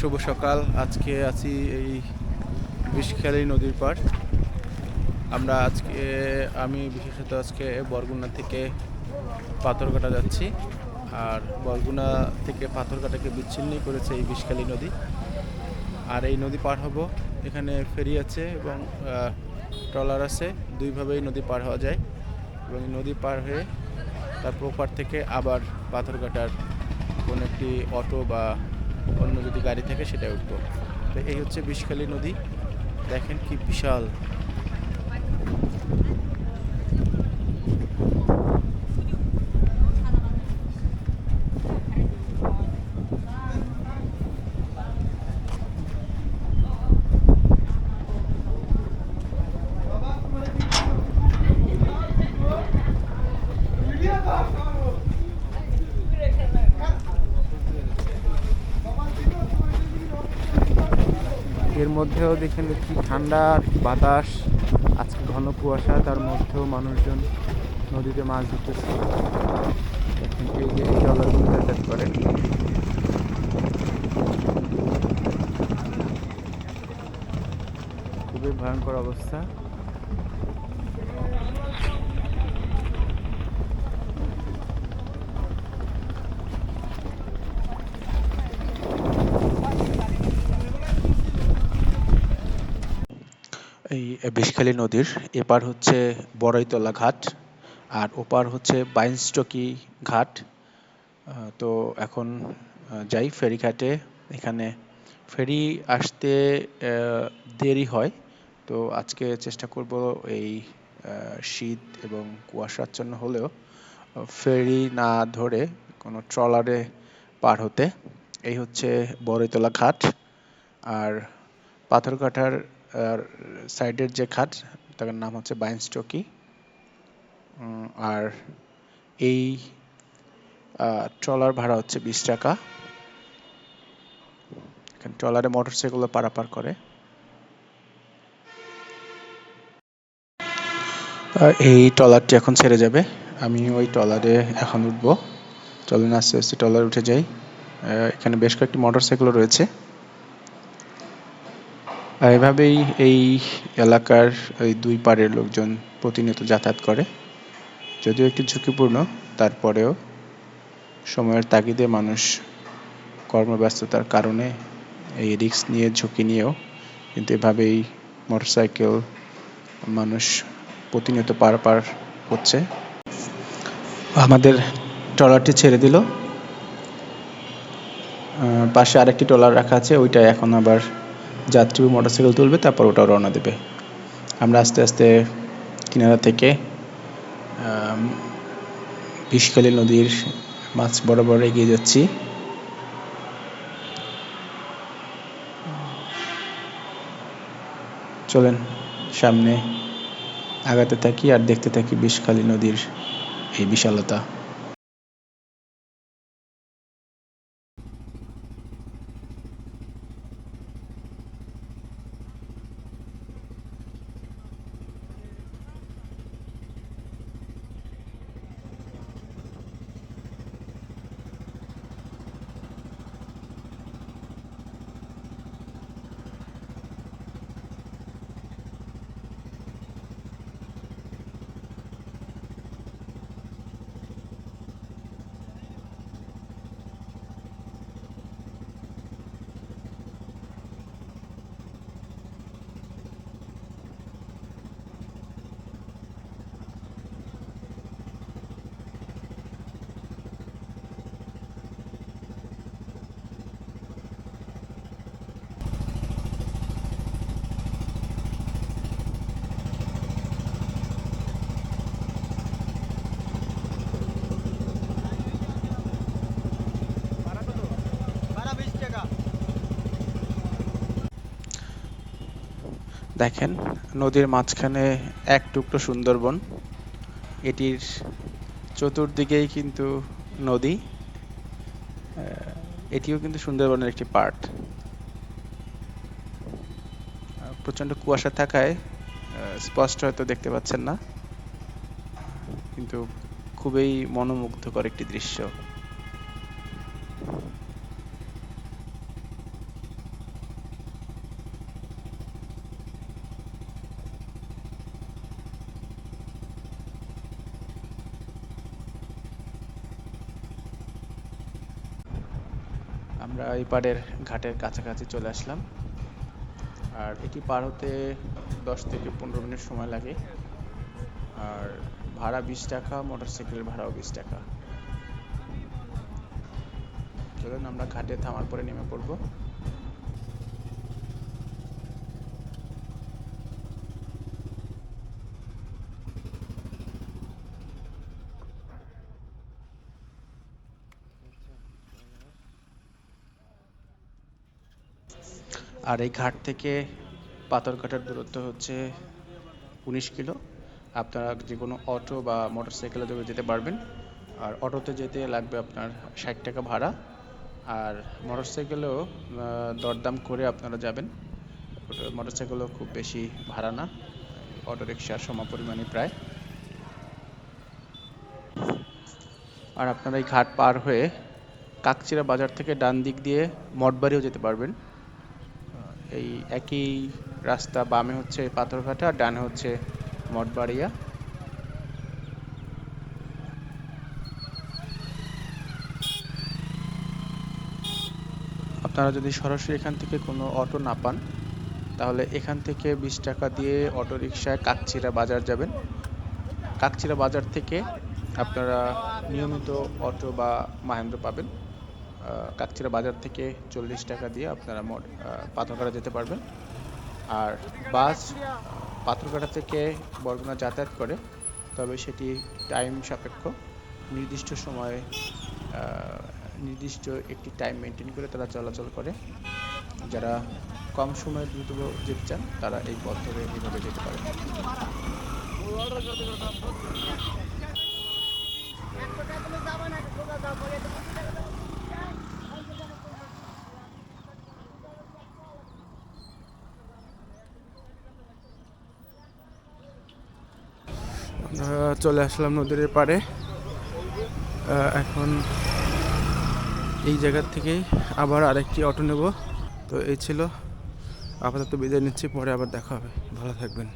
শুভ সকাল। আজকে আছি এই বিষখালী নদীর পার আমরা আজকে, আমি বিশেষত আজকে বরগুনা থেকে পাথরঘাটা যাচ্ছি। আর বরগুনা থেকে পাথরঘাটাকে বিচ্ছিন্নই করেছে এই বিষখালী নদী। আর এই নদী পার হব। এখানে ফেরি আছে এবং ট্রলার আছে। দুইভাবেই নদী পার হওয়া যায়। এবং নদী পার হয়ে তারপর ওপার থেকে আবার পাথরঘাটার কোনো একটি অটো বা অন্য যদি গাড়ি থাকে সেটাই উঠবো। তো এই হচ্ছে বিষখালী নদী। দেখেন কি বিশাল এর মধ্যেও দেখেন কি ঠান্ডা বাতাস, আজকে ঘন কুয়াশা, তার মধ্যেও মানুষজন নদীতে মাছ ধরতেছে। দেখেন এই যে যাতায়াত করে খুবই ভয়ঙ্কর অবস্থা। এই বিষখালী নদীর এপার হচ্ছে বড়ইতলা ঘাট আর ওপার হচ্ছে বাইনস্টকি ঘাট। তো এখন যাই ফেরিঘাটে, এখানে ফেরি আসতে দেরি হয়। তো আজকে চেষ্টা করব এই শীত এবং কুয়াশাচ্ছন্ন হলেও ফেরি না ধরে কোনো ট্রলারে পার হতে। এই হচ্ছে বড়ইতলা ঘাট। আর পাথরঘাটার সাইডের যে ঘাট তার নাম হচ্ছে বাইনস্টকি উম, আর এই ট্রলার ভাড়া হচ্ছে বিশ টাকা। ট্রলারে মোটরসাইকেল পারাপার করে। এই ট্রলারটি এখন ছেড়ে যাবে। আমি ওই ট্রলারে এখন উঠবো। চলেন আস্তে আস্তে ট্রলার উঠে যাই। এখানে বেশ কয়েকটি মোটরসাইকেল রয়েছে। এভাবেই এই এলাকার এই দুই পাড়ের লোকজন প্রতিনিয়ত যাতায়াত করে। যদিও একটি ঝুঁকিপূর্ণ, তারপরেও সময়ের তাগিদে মানুষ কর্মব্যস্ততার কারণে এই রিক্স নিয়ে, ঝুঁকি নিয়েও কিন্তু এভাবেই মোটরসাইকেল মানুষ প্রতিনিয়ত পার পার হচ্ছে। আমাদের ট্রলারটি ছেড়ে দিল। পাশে আরেকটি ট্রলার রাখা আছে ওইটা এখন আবার যাত্রী মোটরসাইকেল তুলবে তারপর ওটা রওনা দেবে। আমরা আস্তে আস্তে কিনারা থেকে আম, বিষখালী নদীর মাছ বরাবর এগিয়ে যাচ্ছি। চলেন সামনে আগাতে থাকি আর দেখতে থাকি বিষখালী নদীর এই বিশালতা। দেখেন, নদীর মাঝখানে এক টুকরো সুন্দরবন। এটির চতুর্দিকেই কিন্তু নদী। এটিও কিন্তু সুন্দরবনের একটি পার্ট। প্রচণ্ড কুয়াশা থাকায় স্পষ্ট হয়তো দেখতে পাচ্ছেন না। কিন্তু খুবই মনোমুগ্ধকর একটি দৃশ্য। আমরা এই পাড়ের ঘাটের কাছাকাছি চলে আসলাম। আর এটি পার হতে দশ থেকে পনেরো মিনিট সময় লাগে। আর ভাড়া বিশ টাকা মোটরসাইকেলের ভাড়াও বিশ টাকা। চলুন আমরা ঘাটে থামার পরে নেমে পড়ব। আর এই ঘাট থেকে পাথরঘাটার দূরত্ব হচ্ছে উনিশ কিলো। আপনারা যে কোনো অটো বা মোটর সাইকেলে ধরে যেতে পারবেন। আর অটোতে যেতে লাগবে আপনার ষাট টাকা ভাড়া। আর মোটর সাইকেলেও দরদাম করে আপনারা যাবেন। মোটরসাইকেলও খুব বেশি ভাড়া না। অটো রিক্সার সমপরিমাণই প্রায়। আর আপনারা এই ঘাট পার হয়ে কাকচিরা বাজার থেকে ডান দিক দিয়ে মঠবাড়িও যেতে পারবেন। এই একই রাস্তা বামে হচ্ছে পাথরঘাটা আর ডানে হচ্ছে মঠবাড়িয়া। আপনারা যদি সরাসরি এখান থেকে কোনো অটো না পান, তাহলে এখান থেকে বিশ টাকা দিয়ে অটো রিক্সায় কাকচিরা বাজার যাবেন। কাকচিরা বাজার থেকে আপনারা নিয়মিত অটো বা মাহেন্দ্র পাবেন। কাকচিরা বাজার থেকে চল্লিশ টাকা দিয়ে আপনারা মোট আহ, পাথরঘাটা যেতে পারবেন। আর বাস পাথরঘাটা থেকে বরগুনা যাতায়াত করে তবে সেটি টাইম সাপেক্ষ। নির্দিষ্ট সময়ে নির্দিষ্ট একটি টাইম মেনটেন করে তারা চলাচল করে। যারা কম সময়ে দ্রুত যেতে চান তারা এই পথ ধরে এইভাবে যেতে পারেন। চলে আসলাম নদীর পাড়ে। এখন এই জায়গার থেকেই আবার আরেকটি অটো নেব। তো এই ছিল। আপাতত বিদায় নিচ্ছি, পরে আবার দেখা হবে। ভালো থাকবেন।